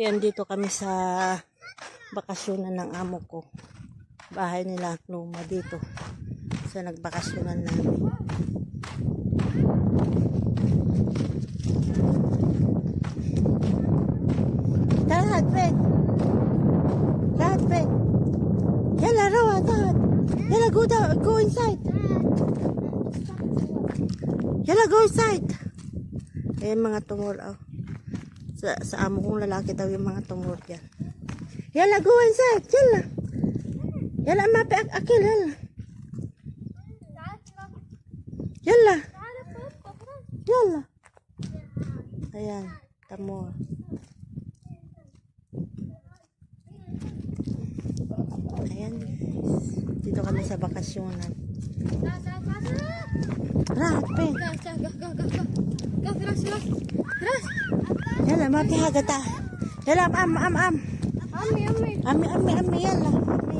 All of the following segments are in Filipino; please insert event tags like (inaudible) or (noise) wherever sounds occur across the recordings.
Ayan, dito kami sa bakasyonan ng amo ko. Bahay nila luma dito. Sa nagbakasyonan namin. Tara, Fred. Tara, Fred. Yalla, Rowan, tara. Yalla, go down, go inside. Yalla, go inside. Ayan mga tumor, oh. Sa, sa amo kong lalaki daw yung mga tumor yan. Yalla, go inside. Yalla. Yalla, mapi ak akil, yalla. Yalla. Yalla. Ayan, tamor. Ayan. Dito kami sa bakasyonan. Rape. Yalla, mapi hagata. Yalla, am, am, am. Ami, ami, ami, yalla. Ami.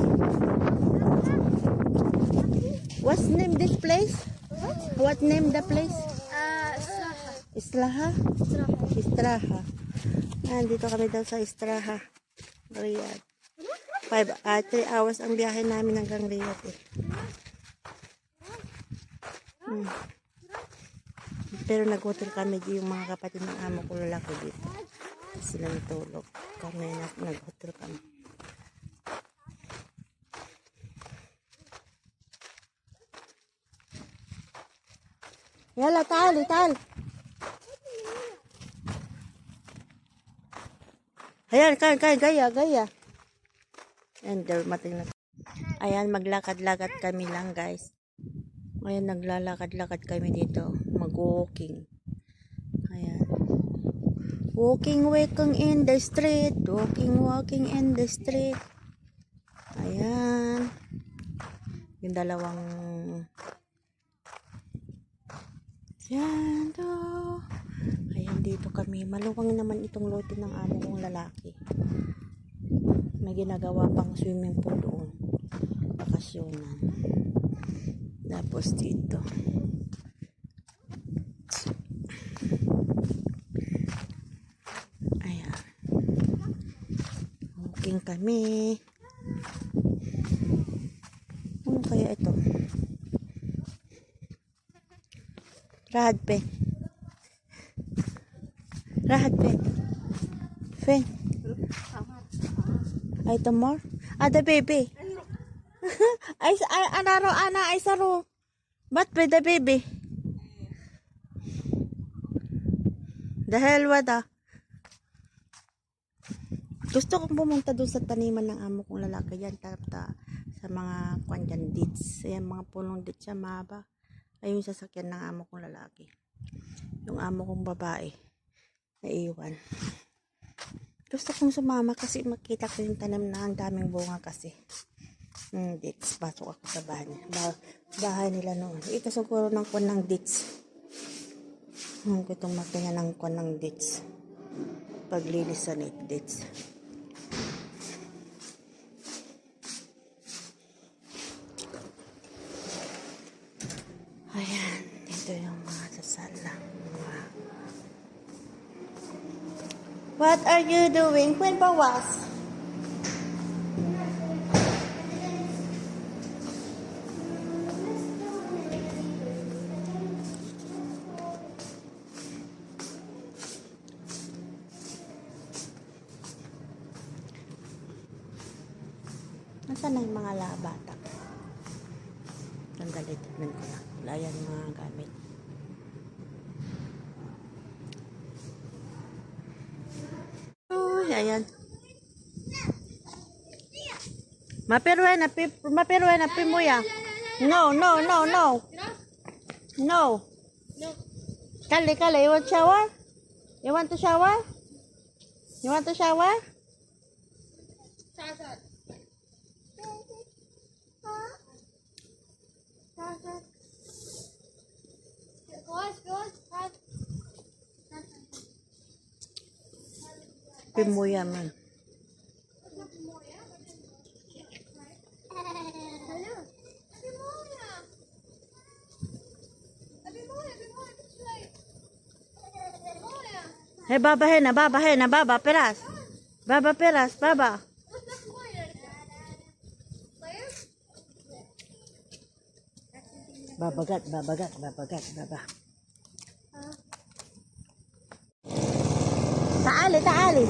What's name this place? What name the place? Islaha? Istraha. Nandito kami daw sa Istraha. Riyadh. Five, ah, three hours ang biyahe namin hanggang Riyadh eh. Hmm. Pero nag-hotel kami di yung mga kapatid ng amo ko lalaki dito. Sila natulog. Kami na- nag-hotel kami. Yala, tal, tal. Ayan, kain, kain, gaya, gaya. Ayan, dermating na. Ayan, maglakad-lakad kami lang, guys. Ayan, naglalakad-lakad kami dito. Mag-walking. Ayan. Walking, walking in the street. Walking, walking in the street. Ayan. Yung dalawang... Yan to. Ayan, dito kami. Maluwang naman itong lote ng amo kong lalaki. May ginagawa pang swimming pool doon. Bakasyonan. Tapos dito. Ayan. Walking kami. Ano kaya ito? Rahat pe. Rahat pe. Fen. Ay, ito more? Ah, the baby. (laughs) ay, ay, anaro, ana, ay, saro. Ba't ba the baby? The hell, what ah? Gusto kong pumunta doon sa taniman ng amo kong lalaki yan. Tapta, sa mga kwan dyan, dates. Ayan, mga punong dates siya, mahaba. Ayun yung sasakyan ng amo kong lalaki. Yung amo kong babae. Naiwan. Gusto kong sumama kasi makita ko yung tanim na ang daming bunga kasi. Hmm, dates. Pasok ako sa bahay niya. Ba bahay nila noon. Ito siguro ng kwan ng dates. Hmm, gutong makina ng kwan ng dates. Paglilis sa dates. Ayan, dito yung mga sasala. Mga... What are you doing? When bawas? Nasaan na yung mga labata? Sandali, tignan ko lang. Wala yan mga gamit. Uy, ayan. Mapiruwe na, pi, na, pimuya. No, no, no, no. No. Kali, kali, you want shower? You want to shower? You want to shower? Pimuya man. Hey, baba, hey na, baba, hey na, baba, peras. Baba peras, baba. Babagat, babagat, babagat, baba. Taali, taali.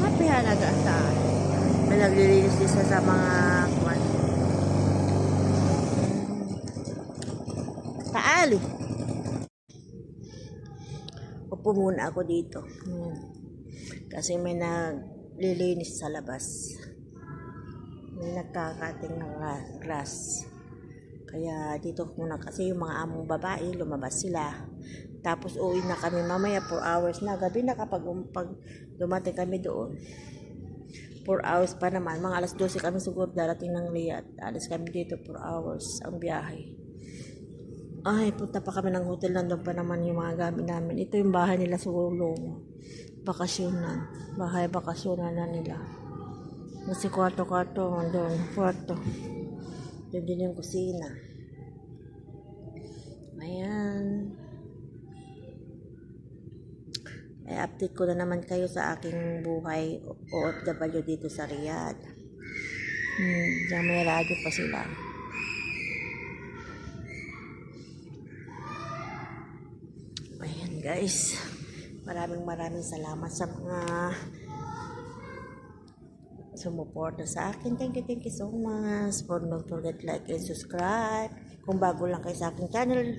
Mapihalaga sa may naglilinis siya sa mga kwan. Taali. Upo muna ako dito. Hmm. Kasi may naglilinis sa labas. May nagkakating ng gra- grass. Kaya dito muna kasi yung mga among babae, lumabas sila. Tapos uwi na kami mamaya 4 hours na. Gabi na kapag um, pag dumating kami doon. 4 hours pa naman. Mga alas 12 kami siguro darating ng Riyadh. Alis kami dito 4 hours ang biyahe. Ay, punta pa kami ng hotel. Nandun pa naman yung mga gamit namin. Ito yung bahay nila sa Ulong. Bakasyonan. Bahay bakasyonan na nila. Kasi kwarto-kwarto. Nandun, kwarto. Yun din yung kusina. Ayan. Ay, update ko na naman kayo sa aking buhay OFW dito sa Riyadh. Hmm, diyan may radyo pa sila. Ayan guys. Maraming maraming salamat sa mga sumuporta sa akin. Thank you, thank you so much. For don't forget like and subscribe. Kung bago lang kayo sa aking channel,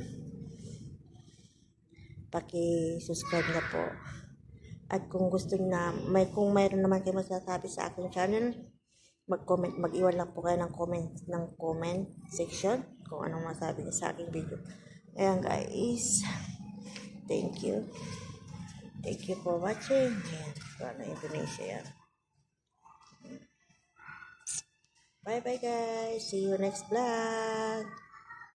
paki-subscribe na po. At kung gusto na, may kung mayroon naman kayo masasabi sa aking channel, mag-comment, mag-iwan lang po kayo ng comment ng comment section kung anong masabi niyo sa aking video. Ayan guys. Thank you. Thank you for watching. Ayan. Indonesia yan. Bye bye guys. See you next vlog.